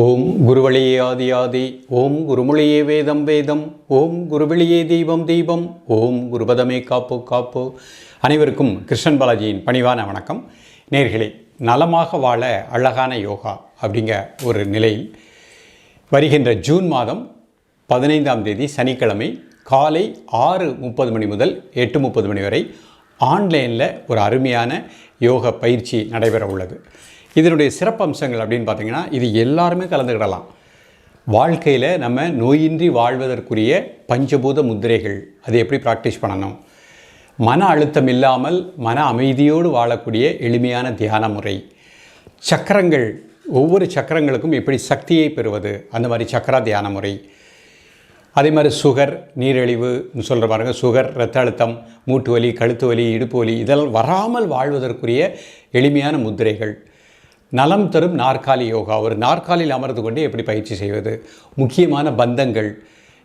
ஓம் குருவழியே ஆதி ஆதி ஓம் குருமொழியே வேதம் வேதம் ஓம் குருவெளியே தெய்வம் தெய்வம் ஓம் குருபதமே காப்பு காப்பு. அனைவருக்கும் கிருஷ்ணன் பாலாஜியின் பணிவான வணக்கம். நேர்களே நலமாக வாழ அழகான யோகா அப்படிங்கிற ஒரு நிலையில் வருகின்ற ஜூன் மாதம் பதினைந்தாம் தேதி சனிக்கிழமை காலை ஆறு முப்பது மணி முதல் எட்டு முப்பது மணி வரை ஆன்லைனில் ஒரு அருமையான யோக பயிற்சி நடைபெற உள்ளது இதனுடைய சிறப்பம்சங்கள் அப்படின்னு பார்த்தீங்கன்னா இது எல்லாருமே கலந்துக்கிடலாம். வாழ்க்கையில் நம்ம நோயின்றி வாழ்வதற்குரிய பஞ்சபூத முத்திரைகள் அது எப்படி ப்ராக்டிஸ் பண்ணணும்? மன அழுத்தம் இல்லாமல் மன அமைதியோடு வாழக்கூடிய எளிமையான தியான முறை. சக்கரங்கள் ஒவ்வொரு சக்கரங்களுக்கும் எப்படி சக்தியை பெறுவது? அந்த மாதிரி சக்கரா தியான முறை. அதே மாதிரி சுகர் நீரிழிவு சொல்கிற பாருங்க சுகர் ரத்த அழுத்தம் மூட்டு வலி கழுத்து வலி இடுப்பு வலி இதெல்லாம் வராமல் வாழ்வதற்குரிய எளிமையான முத்திரைகள். நலம் தரும் நாற்காலி யோகா. ஒரு நாற்காலியில் அமர்ந்து கொண்டு எப்படி பயிற்சி செய்வது? முக்கியமான பந்தங்கள்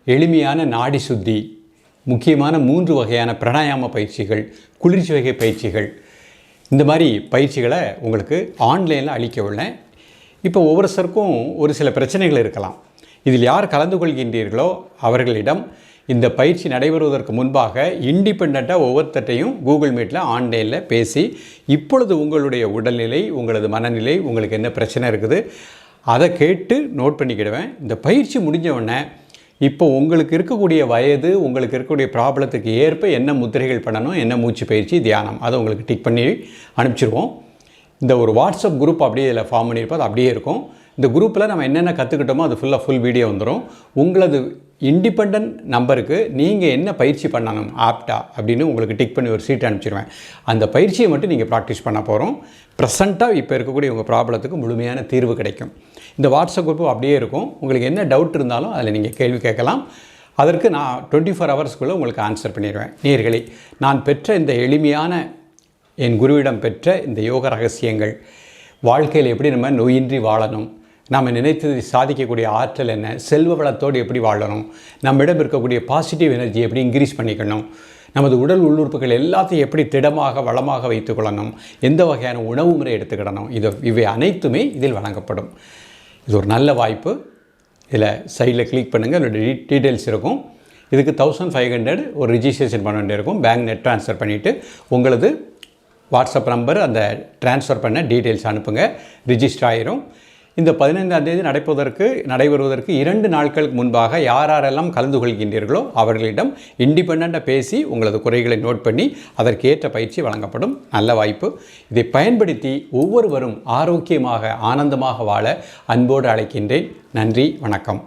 எளிமையான நாடி சுத்தி முக்கியமான மூன்று வகையான பிராணாயாம பயிற்சிகள் குளிர்ச்சி வகை பயிற்சிகள். இந்த மாதிரி பயிற்சிகளை உங்களுக்கு ஆன்லைனில் அளிக்க உள்ளேன். இப்போ ஒவ்வொருத்தருக்கும் ஒரு சில பிரச்சனைகள் இருக்கலாம். இதில் யார் கலந்து கொள்கின்றீர்களோ அவர்களிடம் இந்த பயிற்சி நடைபெறுவதற்கு முன்பாக இண்டிபெண்ட்டாக ஒவ்வொருத்தட்டையும் கூகுள் மீட்டில் ஆன்லைனில் பேசி இப்பொழுது உங்களுடைய உடல்நிலை உங்களது மனநிலை உங்களுக்கு என்ன பிரச்சனை இருக்குது அதை கேட்டு நோட் பண்ணிக்கிடுவேன். இந்த பயிற்சி முடிஞ்ச உடனே இப்போ உங்களுக்கு இருக்கக்கூடிய வயது உங்களுக்கு இருக்கக்கூடிய ப்ராப்ளத்துக்கு ஏற்ப என்ன முத்திரைகள் பண்ணணும் என்ன மூச்சு பயிற்சி தியானம் அதை உங்களுக்கு டிக் பண்ணி அனுப்பிச்சிருவோம். இந்த ஒரு வாட்ஸ்அப் குரூப் அப்படியே இதில் ஃபார்ம் பண்ணியிருப்போம் அது அப்படியே இருக்கும். இந்த குரூப்பில் நம்ம என்னென்ன கற்றுக்கிட்டோமோ அது ஃபுல்லாக ஃபுல் வீடியோ வந்துடும் உங்களது இண்டிபெண்ட் நம்பருக்கு நீங்கள் என்ன பயிற்சி பண்ணணும் ஆப்டா அப்படின்னு உங்களுக்கு டிக் பண்ணி ஒரு சீட் அனுப்பிச்சிடுவேன் அந்த பயிற்சியை மட்டும் நீங்கள் ப்ராக்டிஸ் பண்ண போகிறோம் ப்ரெசண்ட்டாக இப்போ இருக்கக்கூடிய உங்கள் ப்ராப்ளத்துக்கு முழுமையான தீர்வு கிடைக்கும். இந்த வாட்ஸ்அப் குரூப்பு அப்படியே இருக்கும். உங்களுக்கு என்ன டவுட் இருந்தாலும் அதில் நீங்கள் கேள்வி கேட்கலாம். அதற்கு நான் டுவெண்ட்டி ஃபோர் ஹவர்ஸ்க்குள்ளே உங்களுக்கு ஆன்சர் பண்ணிடுவேன். நேர்களே நான் பெற்ற இந்த எளிமையான என் குருவிடம் பெற்ற இந்த யோக ரகசியங்கள் வாழ்க்கையில் எப்படி நம்ம நோயின்றி வாழணும்? நாம் நினைத்ததை சாதிக்கக்கூடிய ஆற்றல் என்ன? செல்வ வளத்தோடு எப்படி வாழணும்? நம்மிடம் இருக்கக்கூடிய பாசிட்டிவ் எனர்ஜி எப்படி இன்க்ரீஸ் பண்ணிக்கணும்? நமது உடல் உள்ளுறுப்புகள் எல்லாத்தையும் எப்படி திடமாக வளமாக வைத்துக்கொள்ளணும் எந்த வகையான உணவு முறை எடுத்துக்கிடணும்? இது இவை அனைத்துமே இதில் வழங்கப்படும். இது ஒரு நல்ல வாய்ப்பு. இதில் சைடில் கிளிக் பண்ணுங்கள் அதோட டீட்டெயில்ஸ் இருக்கும். இதுக்கு தௌசண்ட் ஃபைவ் ஹண்ட்ரட் ஒரு ரிஜிஸ்ட்ரேஷன் பண்ண வேண்டியிருக்கும் பேங்க் நெட் ட்ரான்ஸ்ஃபர் பண்ணிவிட்டு உங்களது வாட்ஸ்அப் நம்பர் அந்த ட்ரான்ஸ்ஃபர் பண்ண டீட்டெயில்ஸ் அனுப்புங்க. ரிஜிஸ்டர் ஆயிரும். இந்த பதினைந்தாம் தேதி நடைபெறுவதற்கு நடைபெறுவதற்கு இரண்டு நாட்களுக்கு முன்பாக யார் யாரெல்லாம் கலந்து கொள்கின்றீர்களோ அவர்களிடம் இண்டிபெண்ட்டாக பேசி உங்களது குறைகளை நோட் பண்ணி அதற்கேற்ற பயிற்சி வழங்கப்படும். நல்ல வாய்ப்பு. இதை பயன்படுத்தி ஒவ்வொருவரும் ஆரோக்கியமாக ஆனந்தமாக வாழ அன்போடு அழைக்கின்றேன். நன்றி வணக்கம்.